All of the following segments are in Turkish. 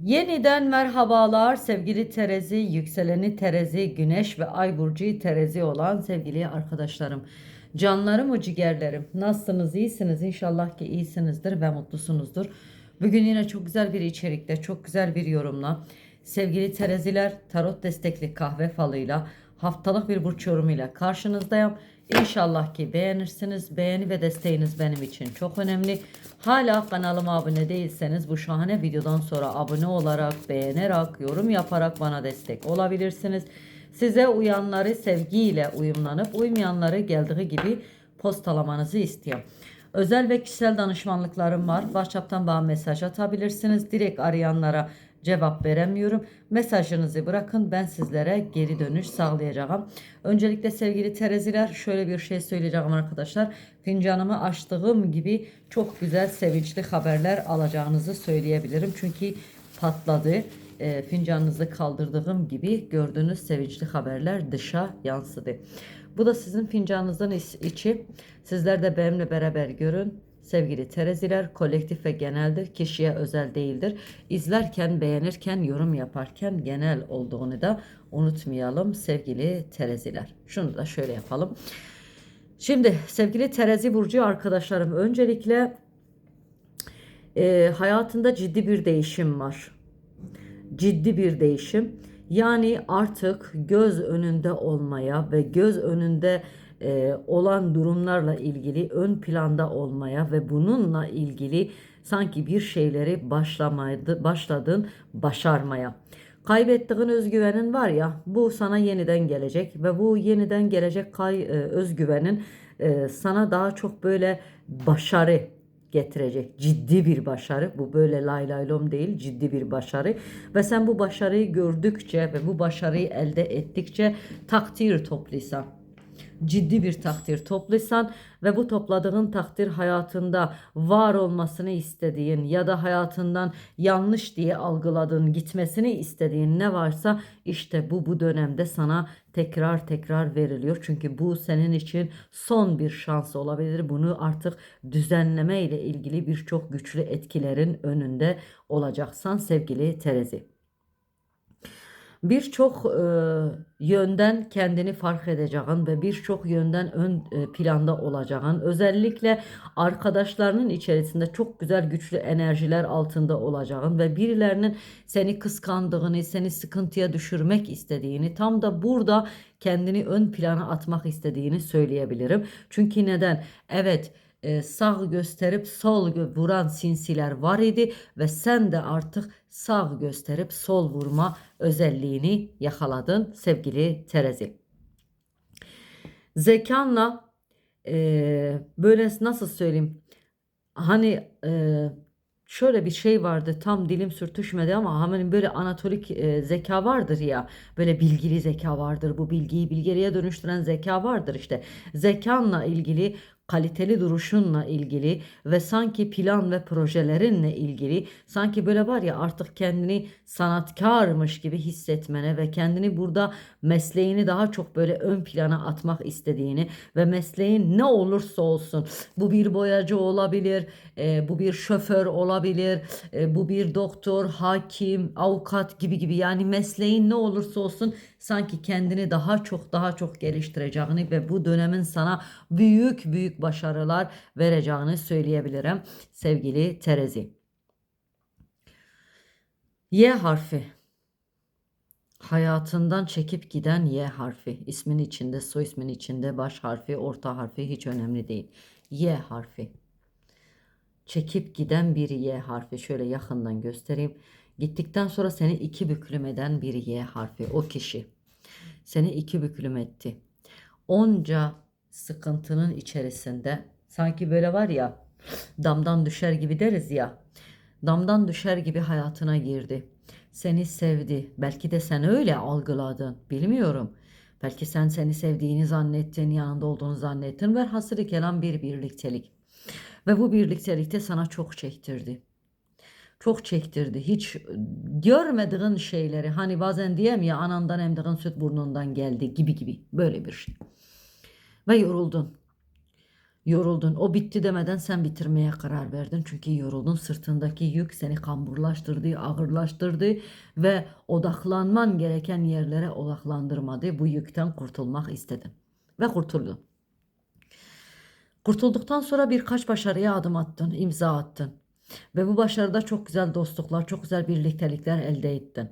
Yeniden merhabalar sevgili Terezi, yükseleni Terezi, Güneş ve Ay burcu Terezi olan sevgili arkadaşlarım. Canlarım o ciğerlerim. Nasılsınız? İyisiniz? İnşallah ki iyisinizdir ve mutlusunuzdur. Bugün yine çok güzel bir içerikte, çok güzel bir yorumla sevgili Tereziler tarot destekli kahve falıyla haftalık bir burç yorumuyla karşınızdayım. İnşallah ki beğenirsiniz. Beğeni ve desteğiniz benim için çok önemli. Hala kanalıma abone değilseniz bu şahane videodan sonra abone olarak, beğenerek, yorum yaparak bana destek olabilirsiniz. Size uyanları sevgiyle uyumlanıp uymayanları geldiği gibi postalamanızı istiyorum. Özel ve kişisel danışmanlıklarım var. WhatsApp'tan bana mesaj atabilirsiniz. Direkt arayanlara cevap veremiyorum. Mesajınızı bırakın ben sizlere geri dönüş sağlayacağım. Öncelikle sevgili Tereziler şöyle bir şey söyleyeceğim arkadaşlar. Fincanımı açtığım gibi çok güzel sevinçli haberler alacağınızı söyleyebilirim. Çünkü patladı. E, fincanınızı kaldırdığım gibi gördüğünüz sevinçli haberler dışa yansıdı. Bu da sizin fincanınızın içi. Sizler de benimle beraber görün. Sevgili Tereziler kolektif ve geneldir. Kişiye özel değildir. İzlerken, beğenirken, yorum yaparken genel olduğunu da unutmayalım sevgili Tereziler. Şunu da şöyle yapalım. Şimdi sevgili Terezi Burcu arkadaşlarım öncelikle e, hayatında ciddi bir değişim var. Ciddi bir değişim. Yani artık göz önünde olmaya ve göz önünde e, olan durumlarla ilgili ön planda olmaya ve bununla ilgili sanki bir şeyleri başlamaydı, başladın başarmaya. Kaybettiğin özgüvenin var ya bu sana yeniden gelecek ve bu yeniden gelecek kay, e, özgüvenin e, sana daha çok böyle başarı getirecek ciddi bir başarı. Bu böyle lay lay lom değil ciddi bir başarı. Ve sen bu başarıyı gördükçe ve bu başarıyı elde ettikçe takdir toplaysan ciddi bir takdir toplaysan ve bu topladığın takdir hayatında var olmasını istediğin ya da hayatından yanlış diye algıladığın, gitmesini istediğin ne varsa işte bu bu dönemde sana tekrar tekrar veriliyor. Çünkü bu senin için son bir şans olabilir. Bunu artık düzenleme ile ilgili birçok güçlü etkilerin önünde olacaksan sevgili Terezi birçok e, yönden kendini fark edeceğin ve birçok yönden ön e, planda olacağın özellikle arkadaşlarının içerisinde çok güzel güçlü enerjiler altında olacağın ve birilerinin seni kıskandığını, seni sıkıntıya düşürmek istediğini tam da burada kendini ön plana atmak istediğini söyleyebilirim. Çünkü neden? Evet e, sağ gösterip sol vuran sinsiler var idi ve sen de artık sağ gösterip sol vurma özelliğini yakaladın sevgili Terezi. Zekanla e, böyle nasıl söyleyeyim hani e, şöyle bir şey vardı tam dilim sürtüşmedi ama hani böyle anatolik e, zeka vardır ya böyle bilgili zeka vardır bu bilgiyi bilgeliğe dönüştüren zeka vardır işte zekanla ilgili kaliteli duruşunla ilgili ve sanki plan ve projelerinle ilgili sanki böyle var ya artık kendini sanatkarmış gibi hissetmene ve kendini burada mesleğini daha çok böyle ön plana atmak istediğini ve mesleğin ne olursa olsun bu bir boyacı olabilir, e, bu bir şoför olabilir, e, bu bir doktor, hakim, avukat gibi gibi yani mesleğin ne olursa olsun sanki kendini daha çok daha çok geliştireceğini ve bu dönemin sana büyük büyük başarılar vereceğini söyleyebilirim sevgili Terezi. Y harfi. Hayatından çekip giden Y harfi. İsmin içinde, soy ismin içinde baş harfi, orta harfi hiç önemli değil. Y harfi. Çekip giden bir Y harfi. Şöyle yakından göstereyim. Gittikten sonra seni iki büklüm eden bir Y harfi. O kişi. Seni iki büklüm etti. Onca sıkıntının içerisinde sanki böyle var ya damdan düşer gibi deriz ya. Damdan düşer gibi hayatına girdi. Seni sevdi. Belki de sen öyle algıladın. Bilmiyorum. Belki sen seni sevdiğini zannettin, yanında olduğunu zannettin. Ve hasırı kelam bir birliktelik. Ve bu birliktelikte sana çok çektirdi çok çektirdi. Hiç görmediğin şeyleri hani bazen diyem ya anandan emdiğin süt burnundan geldi gibi gibi böyle bir şey. Ve yoruldun. Yoruldun. O bitti demeden sen bitirmeye karar verdin. Çünkü yoruldun. Sırtındaki yük seni kamburlaştırdı, ağırlaştırdı ve odaklanman gereken yerlere odaklandırmadı. Bu yükten kurtulmak istedin. Ve kurtuldun. Kurtulduktan sonra birkaç başarıya adım attın, imza attın. Ve bu başarıda çok güzel dostluklar, çok güzel birliktelikler elde ettin.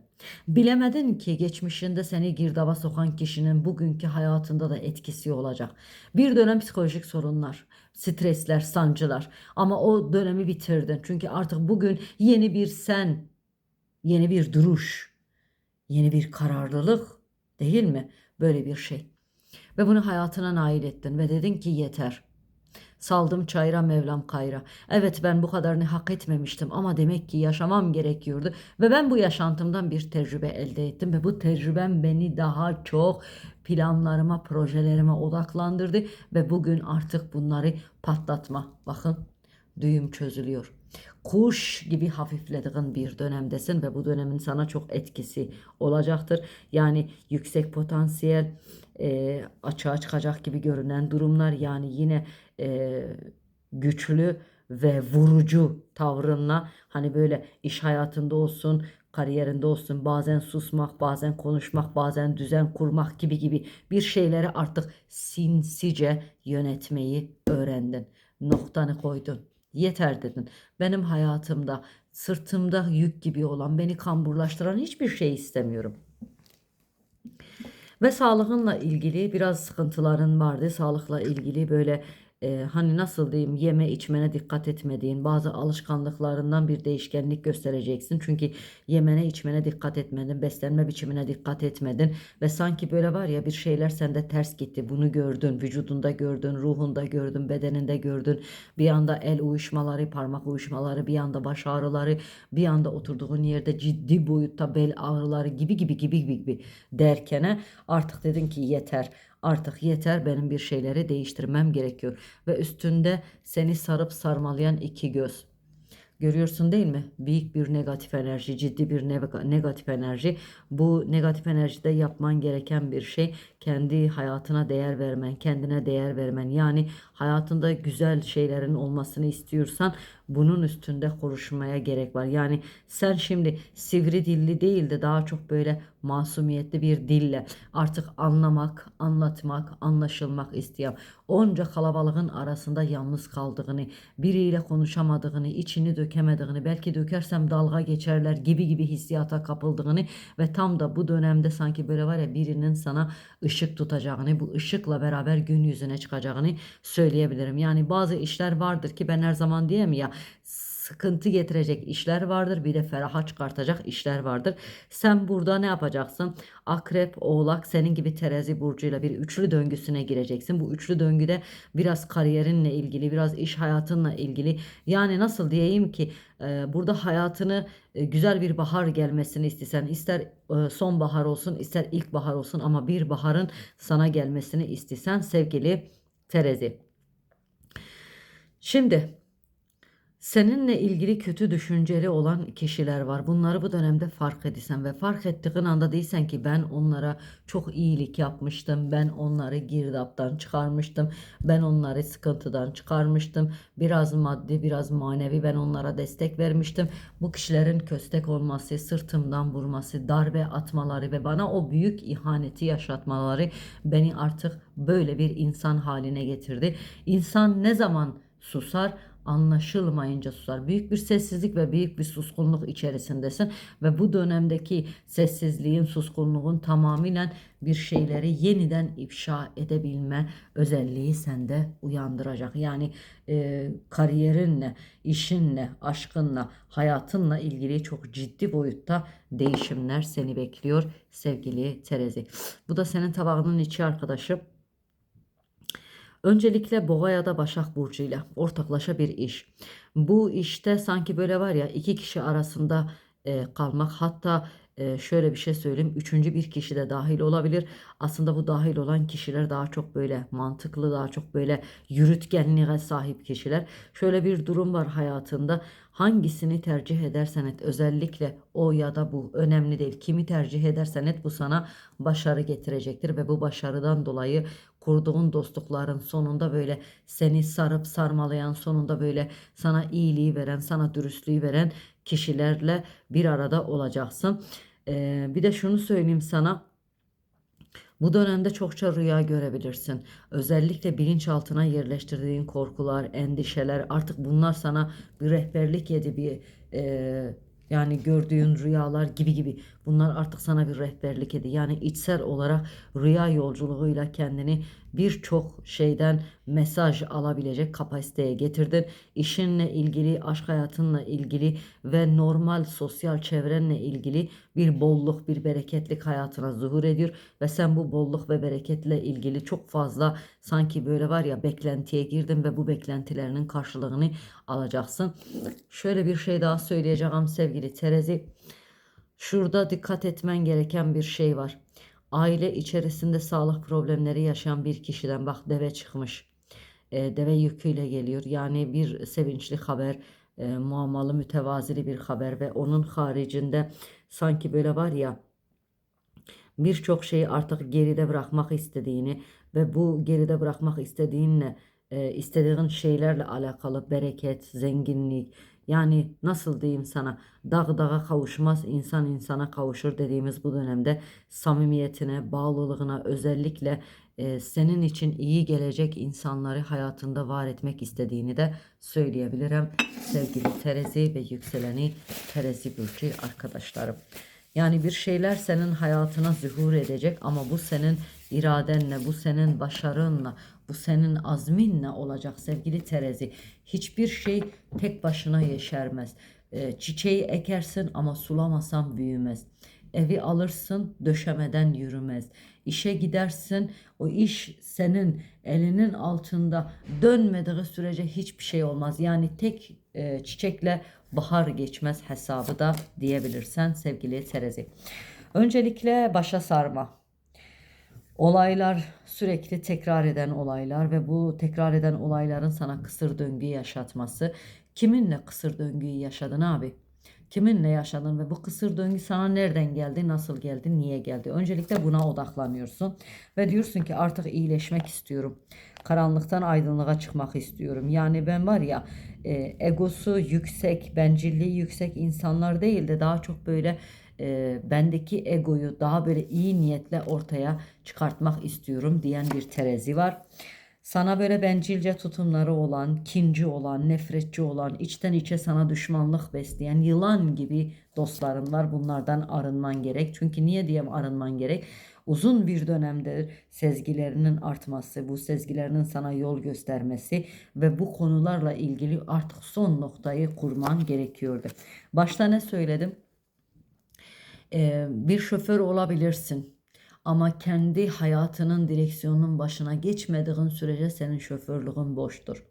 Bilemedin ki geçmişinde seni girdaba sokan kişinin bugünkü hayatında da etkisi olacak. Bir dönem psikolojik sorunlar, stresler, sancılar ama o dönemi bitirdin. Çünkü artık bugün yeni bir sen, yeni bir duruş, yeni bir kararlılık değil mi? Böyle bir şey. Ve bunu hayatına nail ettin ve dedin ki yeter. Saldım çayra Mevlam kayra. Evet ben bu kadarını hak etmemiştim ama demek ki yaşamam gerekiyordu. Ve ben bu yaşantımdan bir tecrübe elde ettim. Ve bu tecrübem beni daha çok planlarıma, projelerime odaklandırdı. Ve bugün artık bunları patlatma. Bakın düğüm çözülüyor. Kuş gibi hafiflediğin bir dönemdesin ve bu dönemin sana çok etkisi olacaktır. Yani yüksek potansiyel, e, açığa çıkacak gibi görünen durumlar yani yine e, güçlü ve vurucu tavrınla hani böyle iş hayatında olsun, kariyerinde olsun bazen susmak, bazen konuşmak, bazen düzen kurmak gibi gibi bir şeyleri artık sinsice yönetmeyi öğrendin. Noktanı koydun. Yeter dedin. Benim hayatımda sırtımda yük gibi olan, beni kamburlaştıran hiçbir şey istemiyorum. Ve sağlığınla ilgili biraz sıkıntıların vardı. Sağlıkla ilgili böyle e, hani nasıl diyeyim yeme içmene dikkat etmediğin bazı alışkanlıklarından bir değişkenlik göstereceksin. Çünkü yemene içmene dikkat etmedin, beslenme biçimine dikkat etmedin ve sanki böyle var ya bir şeyler sende ters gitti. Bunu gördün, vücudunda gördün, ruhunda gördün, bedeninde gördün. Bir anda el uyuşmaları, parmak uyuşmaları, bir anda baş ağrıları, bir anda oturduğun yerde ciddi boyutta bel ağrıları gibi gibi gibi gibi derkene artık dedin ki yeter. Artık yeter benim bir şeyleri değiştirmem gerekiyor. Ve üstünde seni sarıp sarmalayan iki göz. Görüyorsun değil mi? Büyük bir negatif enerji, ciddi bir neg- negatif enerji. Bu negatif enerjide yapman gereken bir şey kendi hayatına değer vermen, kendine değer vermen. Yani hayatında güzel şeylerin olmasını istiyorsan bunun üstünde konuşmaya gerek var. Yani sen şimdi sivri dilli değil de daha çok böyle masumiyetli bir dille artık anlamak, anlatmak, anlaşılmak isteyen onca kalabalığın arasında yalnız kaldığını, biriyle konuşamadığını, içini dökemediğini, belki dökersem dalga geçerler gibi gibi hissiyata kapıldığını ve tam da bu dönemde sanki böyle var ya birinin sana ışık tutacağını, bu ışıkla beraber gün yüzüne çıkacağını söyleyebilirim. Yani bazı işler vardır ki ben her zaman diyeyim ya sıkıntı getirecek işler vardır. Bir de feraha çıkartacak işler vardır. Sen burada ne yapacaksın? Akrep, Oğlak, senin gibi terazi burcuyla bir üçlü döngüsüne gireceksin. Bu üçlü döngüde biraz kariyerinle ilgili, biraz iş hayatınla ilgili. Yani nasıl diyeyim ki e, burada hayatını e, güzel bir bahar gelmesini istesen, ister e, sonbahar olsun, ister ilkbahar olsun ama bir baharın sana gelmesini istesen sevgili terazi. Şimdi Seninle ilgili kötü düşünceli olan kişiler var. Bunları bu dönemde fark edisen ve fark ettiğin anda değilsen ki ben onlara çok iyilik yapmıştım. Ben onları girdaptan çıkarmıştım. Ben onları sıkıntıdan çıkarmıştım. Biraz maddi biraz manevi ben onlara destek vermiştim. Bu kişilerin köstek olması, sırtımdan vurması, darbe atmaları ve bana o büyük ihaneti yaşatmaları beni artık böyle bir insan haline getirdi. İnsan ne zaman susar? anlaşılmayınca susar. Büyük bir sessizlik ve büyük bir suskunluk içerisindesin ve bu dönemdeki sessizliğin, suskunluğun tamamıyla bir şeyleri yeniden ifşa edebilme özelliği sende uyandıracak. Yani e, kariyerinle, işinle, aşkınla, hayatınla ilgili çok ciddi boyutta değişimler seni bekliyor sevgili Terezi. Bu da senin tabağının içi arkadaşım. Öncelikle Boğa ya da Başak Burcu'yla ortaklaşa bir iş. Bu işte sanki böyle var ya iki kişi arasında e, kalmak hatta e, şöyle bir şey söyleyeyim. Üçüncü bir kişi de dahil olabilir. Aslında bu dahil olan kişiler daha çok böyle mantıklı, daha çok böyle yürütgenliğe sahip kişiler. Şöyle bir durum var hayatında. Hangisini tercih edersen et özellikle o ya da bu önemli değil. Kimi tercih edersen et bu sana başarı getirecektir ve bu başarıdan dolayı kurduğun dostlukların sonunda böyle seni sarıp sarmalayan sonunda böyle sana iyiliği veren sana dürüstlüğü veren kişilerle bir arada olacaksın. Ee, bir de şunu söyleyeyim sana. Bu dönemde çokça rüya görebilirsin. Özellikle bilinçaltına yerleştirdiğin korkular, endişeler artık bunlar sana bir rehberlik yedi bir e, yani gördüğün rüyalar gibi gibi bunlar artık sana bir rehberlik edi. Yani içsel olarak rüya yolculuğuyla kendini birçok şeyden mesaj alabilecek kapasiteye getirdin. İşinle ilgili, aşk hayatınla ilgili ve normal sosyal çevrenle ilgili bir bolluk, bir bereketlik hayatına zuhur ediyor ve sen bu bolluk ve bereketle ilgili çok fazla sanki böyle var ya beklentiye girdin ve bu beklentilerinin karşılığını alacaksın. Şöyle bir şey daha söyleyeceğim sevgili Terezi. Şurada dikkat etmen gereken bir şey var. Aile içerisinde sağlık problemleri yaşayan bir kişiden bak deve çıkmış. E, deve yüküyle geliyor. Yani bir sevinçli haber, e, muammalı mütevazili bir haber ve onun haricinde sanki böyle var ya birçok şeyi artık geride bırakmak istediğini ve bu geride bırakmak istediğinle e, istediğin şeylerle alakalı bereket, zenginlik, yani nasıl diyeyim sana dağ dağa kavuşmaz insan insana kavuşur dediğimiz bu dönemde samimiyetine, bağlılığına özellikle e, senin için iyi gelecek insanları hayatında var etmek istediğini de söyleyebilirim. Sevgili Terezi ve yükseleni Terezi Burcu arkadaşlarım. Yani bir şeyler senin hayatına zuhur edecek ama bu senin iradenle, bu senin başarınla, bu senin azminle olacak sevgili Terezi. Hiçbir şey tek başına yeşermez. E, çiçeği ekersin ama sulamasan büyümez. Evi alırsın döşemeden yürümez. İşe gidersin o iş senin elinin altında dönmediği sürece hiçbir şey olmaz. Yani tek e, çiçekle bahar geçmez hesabı da diyebilirsen sevgili Terezi. Öncelikle başa sarma. Olaylar sürekli tekrar eden olaylar ve bu tekrar eden olayların sana kısır döngü yaşatması. Kiminle kısır döngüyü yaşadın abi? Kiminle yaşadın ve bu kısır döngü sana nereden geldi, nasıl geldi, niye geldi? Öncelikle buna odaklanıyorsun ve diyorsun ki artık iyileşmek istiyorum. Karanlıktan aydınlığa çıkmak istiyorum. Yani ben var ya e, egosu yüksek, bencilliği yüksek insanlar değil de daha çok böyle e, bendeki egoyu daha böyle iyi niyetle ortaya çıkartmak istiyorum diyen bir terezi var. Sana böyle bencilce tutumları olan, kinci olan, nefretçi olan, içten içe sana düşmanlık besleyen yılan gibi dostların var. Bunlardan arınman gerek. Çünkü niye diyeyim arınman gerek? Uzun bir dönemdir sezgilerinin artması, bu sezgilerinin sana yol göstermesi ve bu konularla ilgili artık son noktayı kurman gerekiyordu. Başta ne söyledim? Bir şoför olabilirsin. Ama kendi hayatının direksiyonunun başına geçmediğin sürece senin şoförlüğün boştur.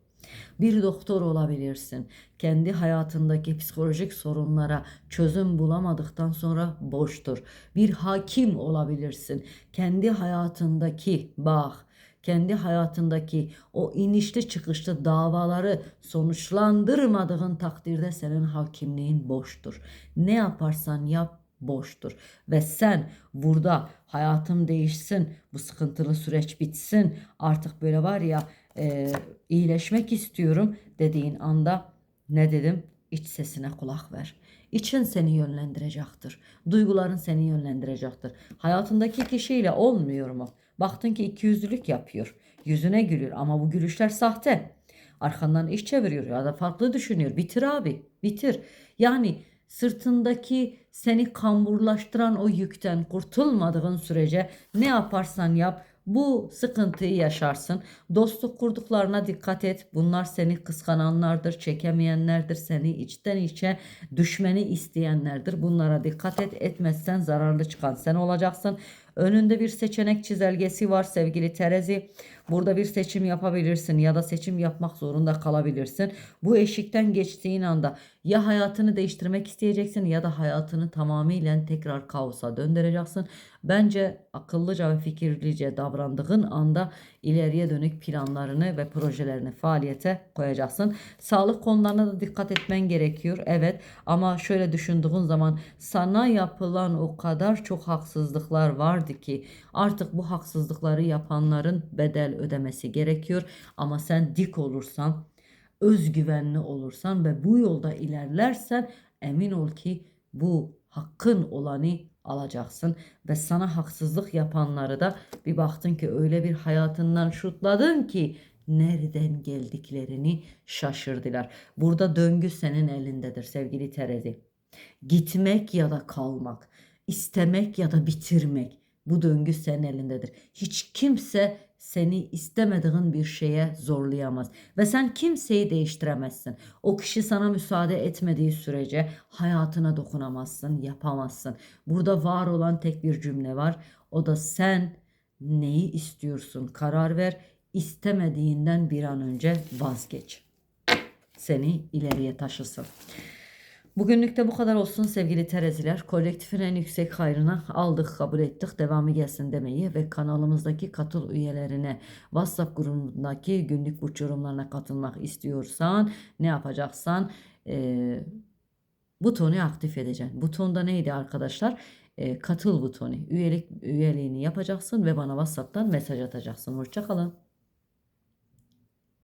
Bir doktor olabilirsin. Kendi hayatındaki psikolojik sorunlara çözüm bulamadıktan sonra boştur. Bir hakim olabilirsin. Kendi hayatındaki bak kendi hayatındaki o inişli çıkışlı davaları sonuçlandırmadığın takdirde senin hakimliğin boştur. Ne yaparsan yap boştur. Ve sen burada hayatım değişsin, bu sıkıntılı süreç bitsin, artık böyle var ya e, iyileşmek istiyorum dediğin anda ne dedim? İç sesine kulak ver. İçin seni yönlendirecektir. Duyguların seni yönlendirecektir. Hayatındaki kişiyle olmuyor mu? Baktın ki ikiyüzlülük yapıyor. Yüzüne gülüyor ama bu gülüşler sahte. Arkandan iş çeviriyor ya da farklı düşünüyor. Bitir abi, bitir. Yani sırtındaki seni kamburlaştıran o yükten kurtulmadığın sürece ne yaparsan yap bu sıkıntıyı yaşarsın. Dostluk kurduklarına dikkat et. Bunlar seni kıskananlardır, çekemeyenlerdir, seni içten içe düşmeni isteyenlerdir. Bunlara dikkat et. Etmezsen zararlı çıkan sen olacaksın. Önünde bir seçenek çizelgesi var sevgili terazi. Burada bir seçim yapabilirsin ya da seçim yapmak zorunda kalabilirsin. Bu eşikten geçtiğin anda ya hayatını değiştirmek isteyeceksin ya da hayatını tamamıyla tekrar kaosa döndüreceksin. Bence akıllıca ve fikirlice davrandığın anda ileriye dönük planlarını ve projelerini faaliyete koyacaksın. Sağlık konularına da dikkat etmen gerekiyor. Evet ama şöyle düşündüğün zaman sana yapılan o kadar çok haksızlıklar vardı ki artık bu haksızlıkları yapanların bedel ödemesi gerekiyor. Ama sen dik olursan, özgüvenli olursan ve bu yolda ilerlersen emin ol ki bu hakkın olanı alacaksın ve sana haksızlık yapanları da bir baktın ki öyle bir hayatından şutladın ki nereden geldiklerini şaşırdılar. Burada döngü senin elindedir sevgili Terezi. Gitmek ya da kalmak, istemek ya da bitirmek. Bu döngü senin elindedir. Hiç kimse seni istemediğin bir şeye zorlayamaz ve sen kimseyi değiştiremezsin. O kişi sana müsaade etmediği sürece hayatına dokunamazsın, yapamazsın. Burada var olan tek bir cümle var. O da sen neyi istiyorsun? Karar ver. İstemediğinden bir an önce vazgeç. Seni ileriye taşısın. Bugünlük bu kadar olsun sevgili tereziler. Kolektifin en yüksek hayrına aldık, kabul ettik, devamı gelsin demeyi ve kanalımızdaki katıl üyelerine WhatsApp grubundaki günlük burç yorumlarına katılmak istiyorsan ne yapacaksan eee butonu aktif edeceksin. Butonda neydi arkadaşlar? Eee, katıl butonu. Üyelik üyeliğini yapacaksın ve bana WhatsApp'tan mesaj atacaksın. Hoşça kalın.